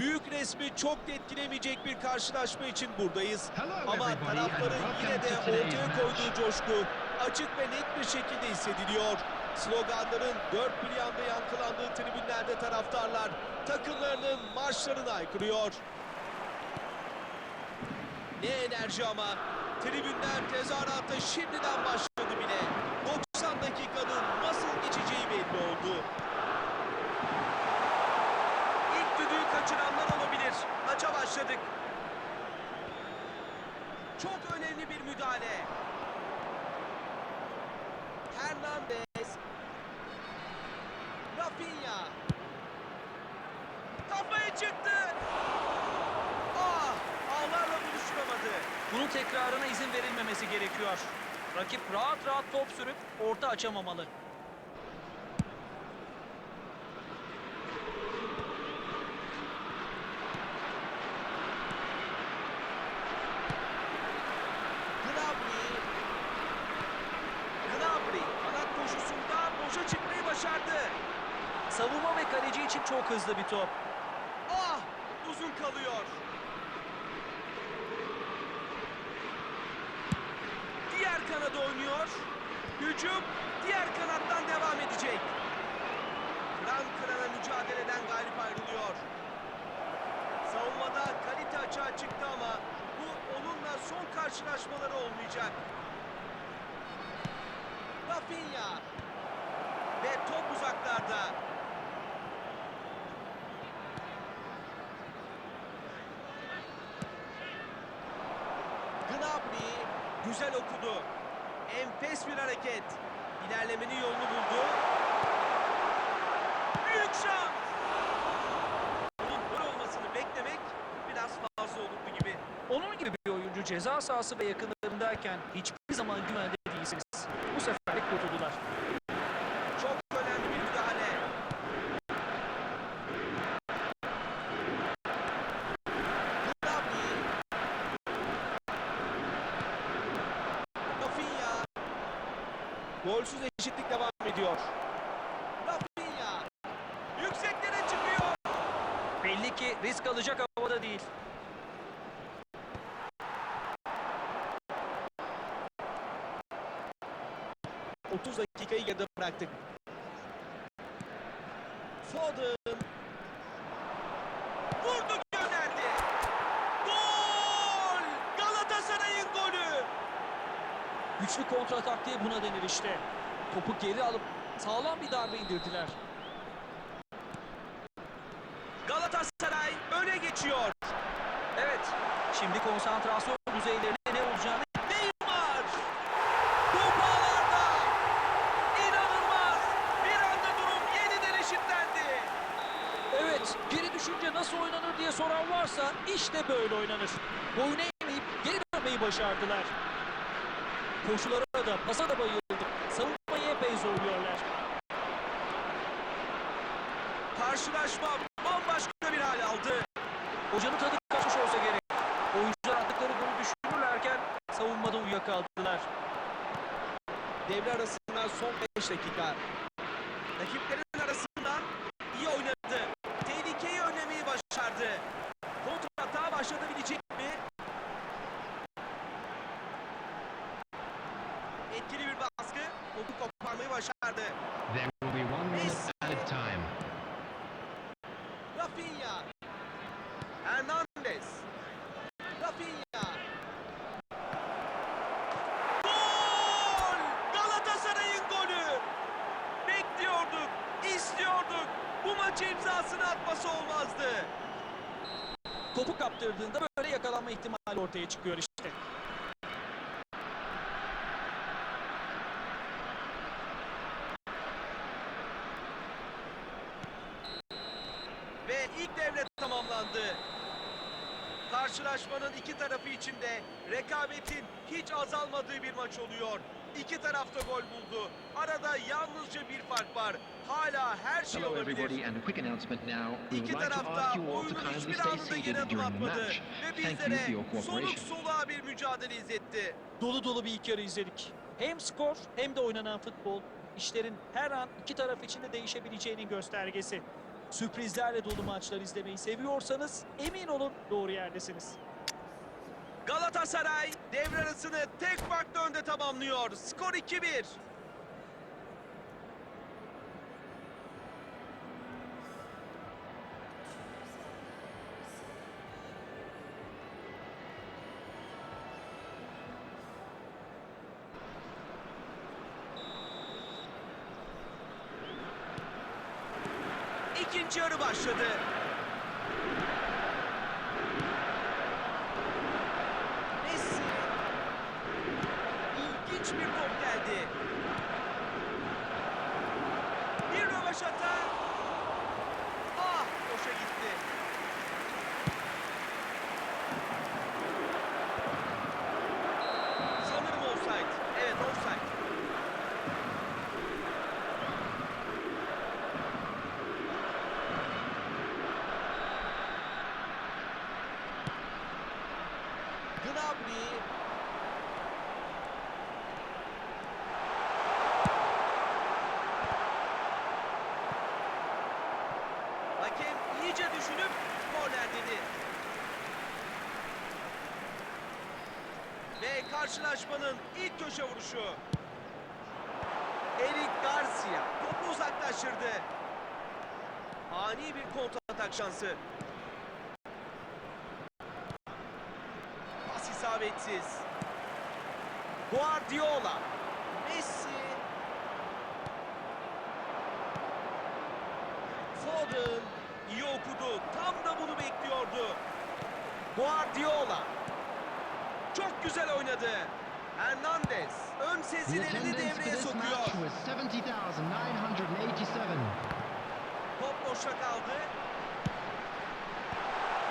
Büyük resmi çok da etkilemeyecek bir karşılaşma için buradayız. Ama welcome yine de ortaya koyduğu coşku açık ve net bir şekilde hissediliyor. Sloganların dört bir yanda yankılandığı tribünlerde taraftarlar takımlarının marşlarını aykırıyor. Ne enerji ama tribünler tezahürata şimdiden başladı bile. 90 dakikanın nasıl geçeceği belli oldu. İlk düdüğü kaçıranlar olabilir. Maça başladık. Çok önemli bir müdahale. Hernandez. Rafinha. Kafaya çıktı. Ah, ağlarla buluşturamadı. Bunun tekrarına izin verilmemesi gerekiyor. Rakip rahat rahat top sürüp orta açamamalı. Gnabry. Gnabry kanat koşusunda boşa çıkmayı başardı. Savunma ve kaleci için çok hızlı bir top. Ah, uzun kalıyor. Diğer kanada oynuyor. Hücum diğer kanattan devam edecek. Kıran kırana mücadeleden galip ayrılıyor. Savunmada kalite açığa çıktı ama bu onunla son karşılaşmaları olmayacak. Rafinha ve top uzaklarda. Gnabry güzel okudu. Enfes bir hareket. İlerlemenin yolunu buldu. Büyük şans. Bunun gol olmasını beklemek biraz fazla olurdu gibi. Onun gibi bir oyuncu ceza sahası ve yakınlarındayken hiçbir zaman güvende değilsiniz. Bu seferlik kurtuldular. Çok önemli bir müdahale. Gnabry. Rafinha. Golsüz eşitlik devam ediyor. Rafinha. Yükseklere çıkıyor. Belli ki risk alacak havada değil. Hı. 30 dakikayı geride bıraktık. Foden. Vurdu gönderdi. Gol! Galatasaray'ın golü. Güçlü kontra taktiği buna denir işte. Topu geri alıp sağlam bir darbe indirdiler. Galatasaray öne geçiyor. Evet, şimdi konsantrasyon düzeylerine ne olacağını Neymar. Top ağlarda. İnanılmaz. Bir anda durum yeniden eşitlendi. Evet, geri düşünce nasıl oynanır diye soran varsa işte böyle oynanır. Boyun eğmeyip geri dönmeyi başardılar. Koşulara da pasa da bayıldı. Savunmayı epey zorluyorlar. Karşılaşma bambaşka bir hal aldı. Hocanın tadı kaçmış olsa gerek. Oyuncular attıkları golü düşünürlerken savunmada uyuyakaldılar. Devre arasından son 5 dakika. Rakiplerin arasından iyi oynadı. Tehlikeyi önlemeyi başardı. Kontra hata başlatabilecek mi? Etkili bir baskı. Topu başardı. There will be one minute Messi. added time. Rafinha. Hernandez. Rafinha. Gol! Galatasaray'ın golü. Bekliyorduk, istiyorduk. Bu maçı imzasını atması olmazdı. Topu kaptırdığında böyle yakalanma ihtimali ortaya çıkıyor işte. Ve ilk devre tamamlandı. Karşılaşmanın iki tarafı için de rekabetin hiç azalmadığı bir maç oluyor. İki tarafta gol buldu. Arada yalnızca bir fark var. Hala her şey Hello olabilir. İki tarafta oyunun hiçbir anında geri adım atmadı. Ve bizlere soluk soluğa bir mücadele izletti. Dolu dolu bir ilk yarı izledik. Hem skor hem de oynanan futbol işlerin her an iki taraf için de değişebileceğinin göstergesi. Sürprizlerle dolu maçlar izlemeyi seviyorsanız emin olun doğru yerdesiniz. Galatasaray devre arasını tek farklı önde tamamlıyor. Skor 2-1. İkinci yarı başladı. Messi. İlginç bir top geldi. Bir rövaşata. Ah boşa gitti. Sanırım offside. Evet offside. Gnabry karşılaşmanın ilk köşe vuruşu. Eric Garcia topu uzaklaştırdı. Ani bir kontratak şansı. Pas isabetsiz. Guardiola. Messi. Foden iyi okudu. Tam da bunu bekliyordu. Guardiola. Çok güzel oynadı. Hernandez ön sezilerini devreye sokuyor. match was 70,987. Top boşta kaldı.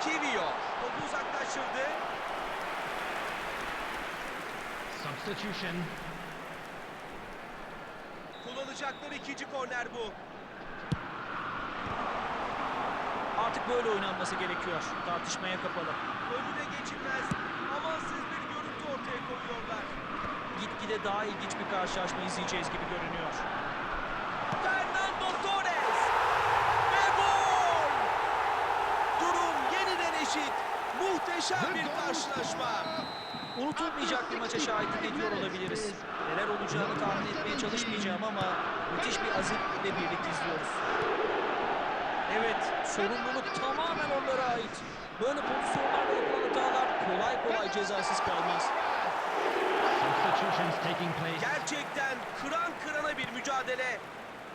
Kivio topu uzaklaştırdı. Substitution. Kullanacakları ikinci korner bu. Artık böyle oynanması gerekiyor. Tartışmaya kapalı. Önüne geçilmez. Ortaya koyuyorlar. Gitgide daha ilginç bir karşılaşma izleyeceğiz gibi görünüyor. Fernando Torres. Ve gol! Durum yeniden eşit. Muhteşem bir karşılaşma. Unutulmayacak bir maça şahitlik ediyor olabiliriz. Neler olacağını tahmin etmeye çalışmayacağım ama müthiş bir azim ve birlik izliyoruz. Evet, sorumluluk tamamen onlara ait. Böyle pozisyonlarda yapılan hatalar kolay kolay cezasız kalmaz. Substitutions taking place. Gerçekten kıran kırana bir mücadele.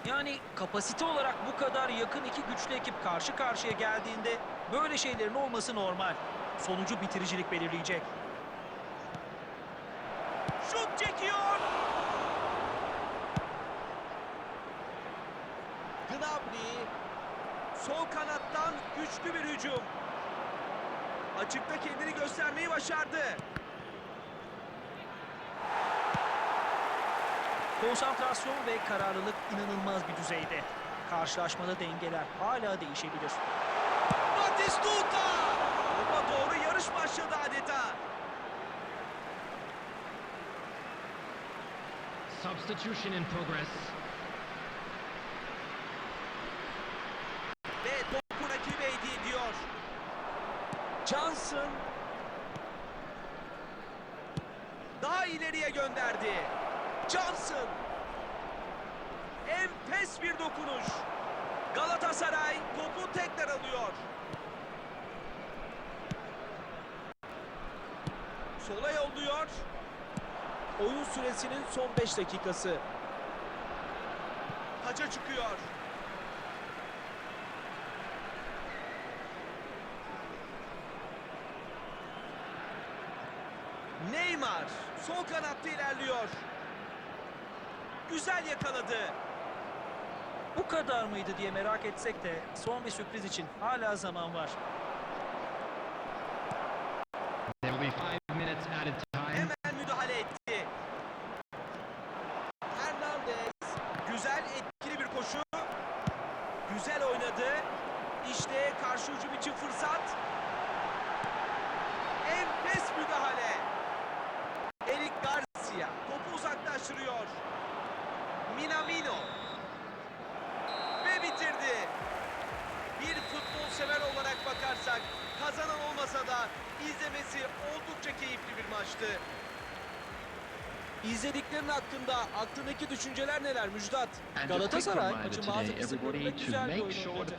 Yani kapasite olarak bu kadar yakın iki güçlü ekip karşı karşıya geldiğinde böyle şeylerin olması normal. Sonucu bitiricilik belirleyecek. Şut çekiyor. Gnabry sol kanattan güçlü bir hücum. Açıkta kendini göstermeyi başardı. Konsantrasyon ve kararlılık inanılmaz bir düzeyde. Karşılaşmada dengeler hala değişebilir. Batistuta! Topa doğru yarış başladı adeta. Substitution in progress. Ve topu rakibe hediye ediyor. Johnson daha ileriye gönderdi. Johnson enfes bir dokunuş. Galatasaray topu tekrar alıyor. Sola yolluyor. Oyun süresinin son 5 dakikası. Taça çıkıyor. Neymar sol kanatta ilerliyor. Güzel yakaladı. Bu kadar mıydı diye merak etsek de son bir sürpriz için hala zaman var. Hemen müdahale etti. Hernandez güzel etkili bir koşu. Güzel oynadı. İşte karşı hücum için fırsat. Enfes müdahale. Eric Garcia topu uzaklaştırıyor. Minamino. Ve bitirdi. Bakarsak kazanan olmasa da izlemesi oldukça keyifli bir maçtı. İzlediklerin hakkında aklındaki düşünceler neler Müjdat? Galatasaray maçın bazı kısımlarında güzel bir oyun oynadı.